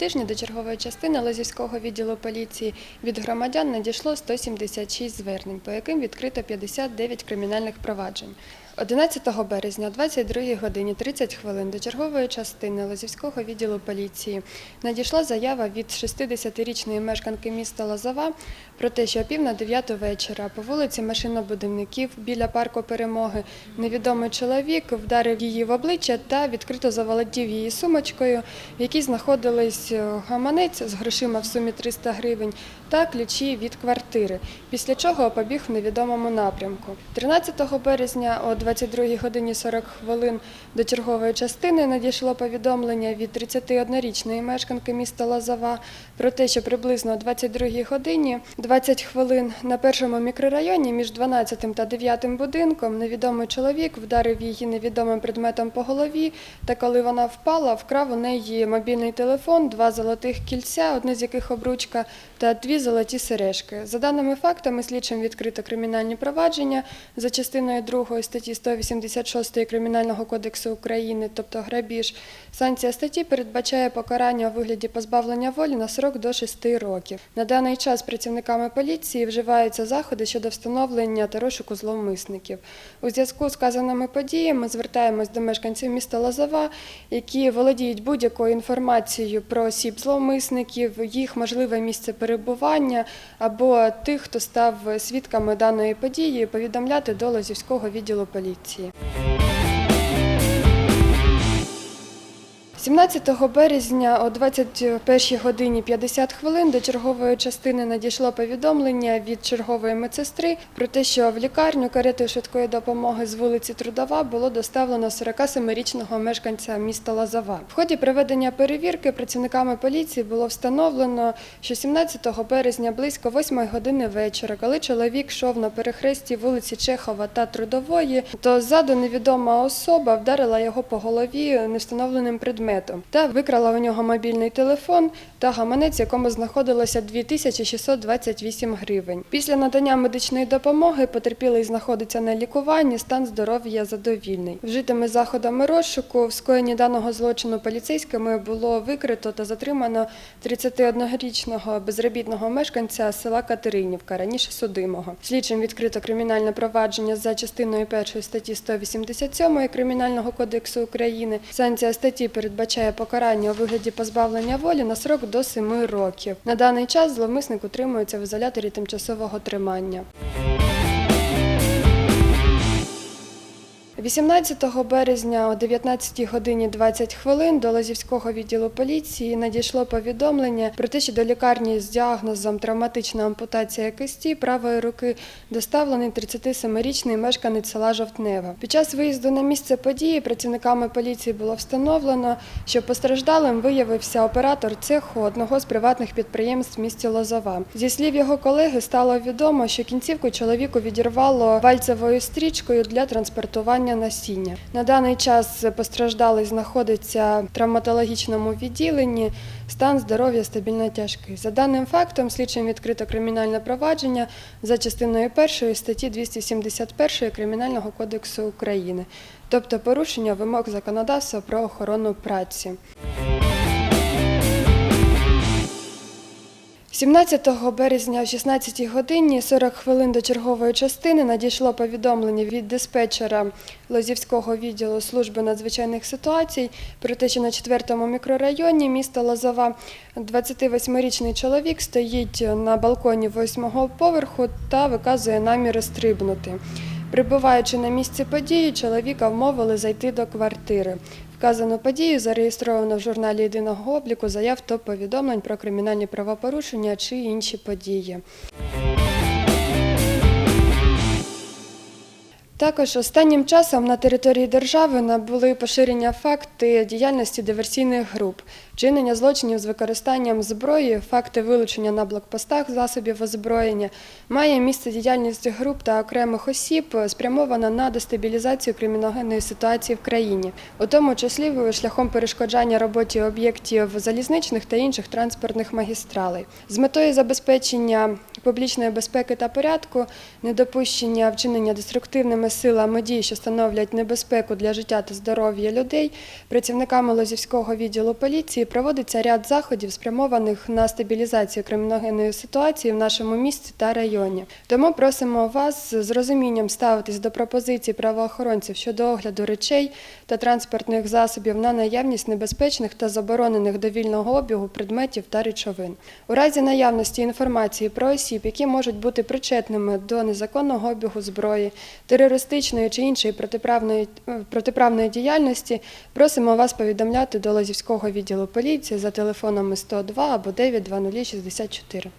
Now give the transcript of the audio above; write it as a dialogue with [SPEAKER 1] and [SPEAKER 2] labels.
[SPEAKER 1] Тижні до чергової частини Лозівського відділу поліції від громадян надійшло 176 звернень, по яким відкрито 59 кримінальних проваджень. 11 березня о 22 годині 30 хвилин до чергової частини Лозівського відділу поліції надійшла заява від 60-річної мешканки міста Лозова про те, що о пів на 9 вечора по вулиці машинобудівників біля парку Перемоги невідомий чоловік вдарив її в обличчя та відкрито заволодів її сумочкою, в якій знаходились гаманець з грошима в сумі 300 гривень та ключі від квартири, після чого побіг в невідомому напрямку. 13 березня о 22 годині 40 хвилин до чергової частини надійшло повідомлення від 31-річної мешканки міста Лозова про те, що приблизно о 22 годині 20 хвилин на першому мікрорайоні між 12 та 9 будинком невідомий чоловік вдарив її невідомим предметом по голові, та коли вона впала, вкрав у неї мобільний телефон, два золотих кільця, одне з яких обручка, та дві золоті сережки. За даними фактами, слідчим відкрито кримінальні провадження за частиною 2 статті 186 Кримінального кодексу України, тобто грабіж. Санкція статті передбачає покарання у вигляді позбавлення волі на срок до 6 років. На даний час працівниками поліції вживаються заходи щодо встановлення та розшуку зловмисників. У зв'язку з сказаними подіями звертаємось до мешканців міста Лозова, які володіють будь-якою інформацією про осіб зловмисників, їх можливе місце перебування або тих, хто став свідками даної події, повідомляти до Лозівського відділу поліції. 17 березня о 21 годині 50 хвилин до чергової частини надійшло повідомлення від чергової медсестри про те, що в лікарню каретою швидкої допомоги з вулиці Трудова було доставлено 47-річного мешканця міста Лозова. В ході проведення перевірки працівниками поліції було встановлено, що 17 березня близько 8 години вечора, коли чоловік йшов на перехресті вулиці Чехова та Трудової, то ззаду невідома особа вдарила його по голові невстановленим предметом та викрала у нього мобільний телефон та гаманець, в якому знаходилося 2628 гривень. Після надання медичної допомоги потерпілий знаходиться на лікуванні, стан здоров'я задовільний. Вжитими заходами розшуку в скоєнні даного злочину поліцейськими було викрито та затримано 31-річного безробітного мешканця села Катеринівка, раніше судимого. Слідчим відкрито кримінальне провадження за частиною 1 статті 187 Кримінального кодексу України. Санкція статті передбачає покарання у вигляді позбавлення волі на срок до 7 років. На даний час зловмисник утримується в ізоляторі тимчасового тримання. 18 березня о 19 годині 20 хвилин до Лозівського відділу поліції надійшло повідомлення про те, що до лікарні з діагнозом травматична ампутація кисті правої руки доставлений 37-річний мешканець села Жовтнева. Під час виїзду на місце події працівниками поліції було встановлено, що постраждалим виявився оператор цеху одного з приватних підприємств в місті Лозова. Зі слів його колеги стало відомо, що кінцівку чоловіку відірвало вальцевою стрічкою для транспортування насіння. На даний час постраждалий знаходиться в травматологічному відділенні. Стан здоров'я стабільно тяжкий. За даним фактом, слідчим відкрито кримінальне провадження за частиною 1 статті 271 Кримінального кодексу України, тобто порушення вимог законодавства про охорону праці. 17 березня о 16 годині 40 хвилин до чергової частини надійшло повідомлення від диспетчера Лозівського відділу служби надзвичайних ситуацій про те, що на 4-му мікрорайоні міста Лозова 28-річний чоловік стоїть на балконі 8-го поверху та виказує наміри стрибнути. Прибуваючи на місце події, чоловіка вмовили зайти до квартири. Вказану подію зареєстровано в журналі єдиного обліку заяв та повідомлень про кримінальні правопорушення чи інші події. Також останнім часом на території держави набули поширення факти діяльності диверсійних груп, вчинення злочинів з використанням зброї, факти вилучення на блокпостах засобів озброєння. Має місце діяльність груп та окремих осіб, спрямована на дестабілізацію криміногенної ситуації в країні, у тому числі шляхом перешкоджання роботі об'єктів залізничних та інших транспортних магістралей. З метою забезпечення публічної безпеки та порядку, недопущення вчинення деструктивними силами дій, що становлять небезпеку для життя та здоров'я людей, працівниками Лозівського відділу поліції проводиться ряд заходів, спрямованих на стабілізацію криміногенної ситуації в нашому місті та районі. Тому просимо вас з розумінням ставитись до пропозицій правоохоронців щодо огляду речей та транспортних засобів на наявність небезпечних та заборонених до вільного обігу предметів та речовин. У разі наявності інформації про осіб, які можуть бути причетними до незаконного обігу зброї, терористичної чи іншої протиправної, е, протиправної діяльності, просимо вас повідомляти до Лозівського відділу поліції за телефонами 102 або 92064.